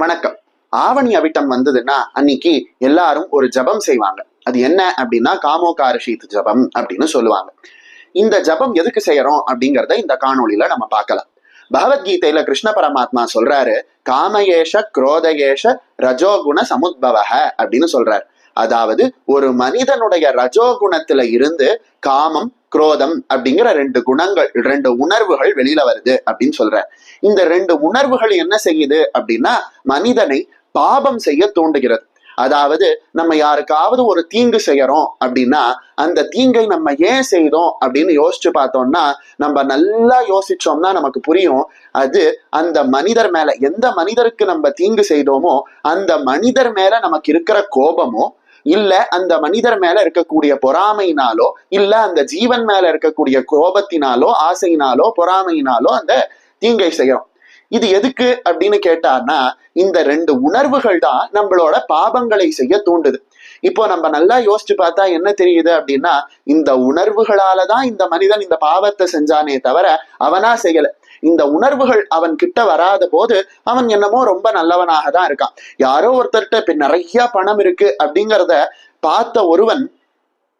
வணக்கம். ஆவணி அவிட்டம் வந்ததுன்னா அன்னைக்கு எல்லாரும் ஒரு ஜபம் செய்வாங்க. அது என்ன அப்படின்னா காமோகாரஷீத் ஜபம் அப்படின்னு சொல்லுவாங்க. இந்த ஜபம் எதுக்கு செய்யறோம் அப்படிங்கறத இந்த காணொலியில நம்ம பார்க்கலாம். பகவத்கீதையில கிருஷ்ண பரமாத்மா சொல்றாரு காமயேஷ குரோதயேஷ ரஜோகுண சமுத்பவக அப்படின்னு சொல்றாரு. அதாவது ஒரு மனிதனுடைய ரஜோகுணத்துல இருந்து காமம் குரோதம் அப்படிங்கிற ரெண்டு குணங்கள் ரெண்டு உணர்வுகள் வெளியில வருது அப்படின்னு சொல்ற இந்த ரெண்டு உணர்வுகள் என்ன செய்யுது அப்படின்னா மனிதனை பாபம் செய்ய தூண்டுகிறது. அதாவது நம்ம யாருக்காவது ஒரு தீங்கு செய்யறோம் அப்படின்னா அந்த தீங்கை நம்ம ஏன் செய்தோம் அப்படின்னு யோசிச்சு பார்த்தோம்னா நம்ம நல்லா யோசிச்சோம்னா நமக்கு புரியும். அது அந்த மனிதர் மேல எந்த மனிதருக்கு நம்ம தீங்கு செய்தோமோ அந்த மனிதர் மேல நமக்கு இருக்கிற கோபமோ இல்ல அந்த மனிதர் மேல இருக்கக்கூடிய பொறாமையினாலோ இல்ல அந்த ஜீவன் மேல இருக்கக்கூடிய கோபத்தினாலோ ஆசையினாலோ பொறாமையினாலோ அந்த தீங்கை செய்யறோம் இது எதுக்கு அப்படின்னு கேட்டார்னா இந்த ரெண்டு உணர்வுகள் தான் நம்மளோட பாபங்களை செய்ய தூண்டுது. இப்போ நம்ம நல்லா யோசிச்சு பார்த்தா என்ன தெரியுது அப்படின்னா இந்த உணர்வுகளால தான் இந்த மனிதன் இந்த பாவத்தை செஞ்சானே தவிர அவனா செய்யல. இந்த உணர்வுகள் அவன் கிட்ட வராத போது அவன் என்னமோ ரொம்ப நல்லவனாக தான் இருக்கான். யாரோ ஒருத்தர்கிட்ட இப்ப நிறைய பணம் இருக்கு அப்படிங்கிறத பார்த்த ஒருவன்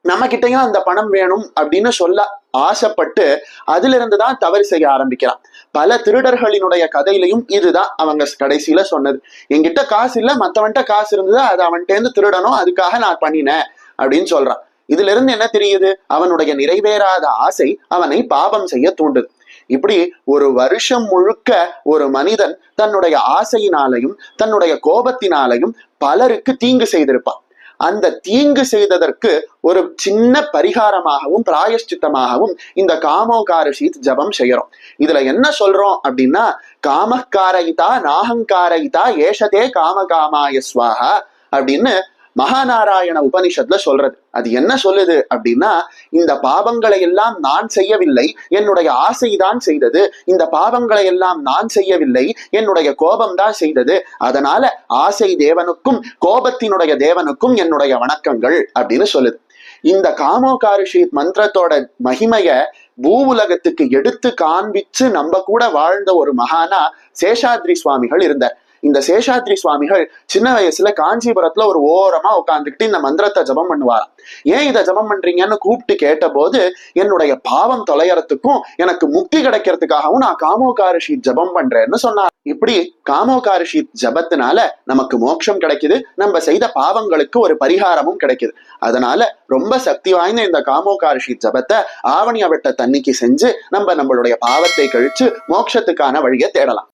நம்ம கிட்டயும் அந்த பணம் வேணும் அப்படின்னு சொல்ல ஆசைப்பட்டு அதுல இருந்து தான் தவறு செய்ய ஆரம்பிக்கிறான் பல திருடர்களினுடைய கதையிலையும் இதுதான் அவங்க கடைசியில சொன்னது. என்கிட்ட காசு இல்ல மத்தவன்கிட்ட காசு இருந்தது அது அவன்கிட்ட இருந்து திருடணும் அதுக்காக நான் பண்ணினேன் அப்படின்னு சொல்றான். இதுல இருந்து என்ன தெரியுது? அவனுடைய நிறைவேறாத ஆசை அவனை பாபம் செய்ய தூண்டுது. இப்படி ஒரு வருஷம் முழுக்க ஒரு மனிதன் தன்னுடைய ஆசையினாலையும் தன்னுடைய கோபத்தினாலையும் பலருக்கு தீங்கு செய்திருப்பான். அந்த தீங்கு செய்ததற்கு ஒரு சின்ன பரிகாரமாகவும் பிராயஷ்சித்தமாகவும் இந்த காமோகாரஷீத் ஜபம் செய்யறோம். இதுல என்ன சொல்றோம் அப்படின்னா காமக்காரயிதா நாகங்காரயிதா ஏஷதே காமகாமாய ஸ்வாகா அப்படின்னு மகாநாராயண உபனிஷத்துல சொல்றது. அது என்ன சொல்லுது அப்படின்னா இந்த பாவங்களை எல்லாம் நான் செய்யவில்லை என்னுடைய ஆசைதான் செய்தது. இந்த பாவங்களை எல்லாம் நான் செய்யவில்லை என்னுடைய கோபம் தான் செய்தது. அதனால ஆசை தேவனுக்கும் கோபத்தினுடைய தேவனுக்கும் என்னுடைய வணக்கங்கள் அப்படின்னு சொல்லுது. இந்த காமோகாரிஷீத் மந்திரத்தோட மகிமைய பூ உலகத்துக்கு எடுத்து காண்பிச்சு நம்ம கூட வாழ்ந்த ஒரு மகானா சேஷாத்ரி சுவாமிகள் இருந்தார். இந்த சேஷாத்ரி சுவாமிகள் சின்ன வயசுல காஞ்சிபுரத்துல ஒரு ஓரமா உட்காந்துக்கிட்டு இந்த மந்திரத்தை ஜபம் பண்ணுவாராம். ஏன் இதை ஜபம் பண்றீங்கன்னு கூப்பிட்டு கேட்டபோது என்னுடைய பாவம் தொலையறதுக்கும் எனக்கு முக்தி கிடைக்கிறதுக்காகவும் நான் காமோகாரிஷி ஜபம் பண்றேன்னு சொன்னார். இப்படி காமோகாரிஷி ஜபத்தினால நமக்கு மோட்சம் கிடைக்குது நம்ம செய்த பாவங்களுக்கு ஒரு பரிகாரமும் கிடைக்குது. அதனால ரொம்ப சக்தி வாய்ந்த இந்த காமோகாரிஷி ஜபத்தை ஆவணி அவட்ட தண்ணிக்கு செஞ்சு நம்ம நம்மளுடைய பாவத்தை கழிச்சு மோட்சத்துக்கான வழியை தேடலாம்.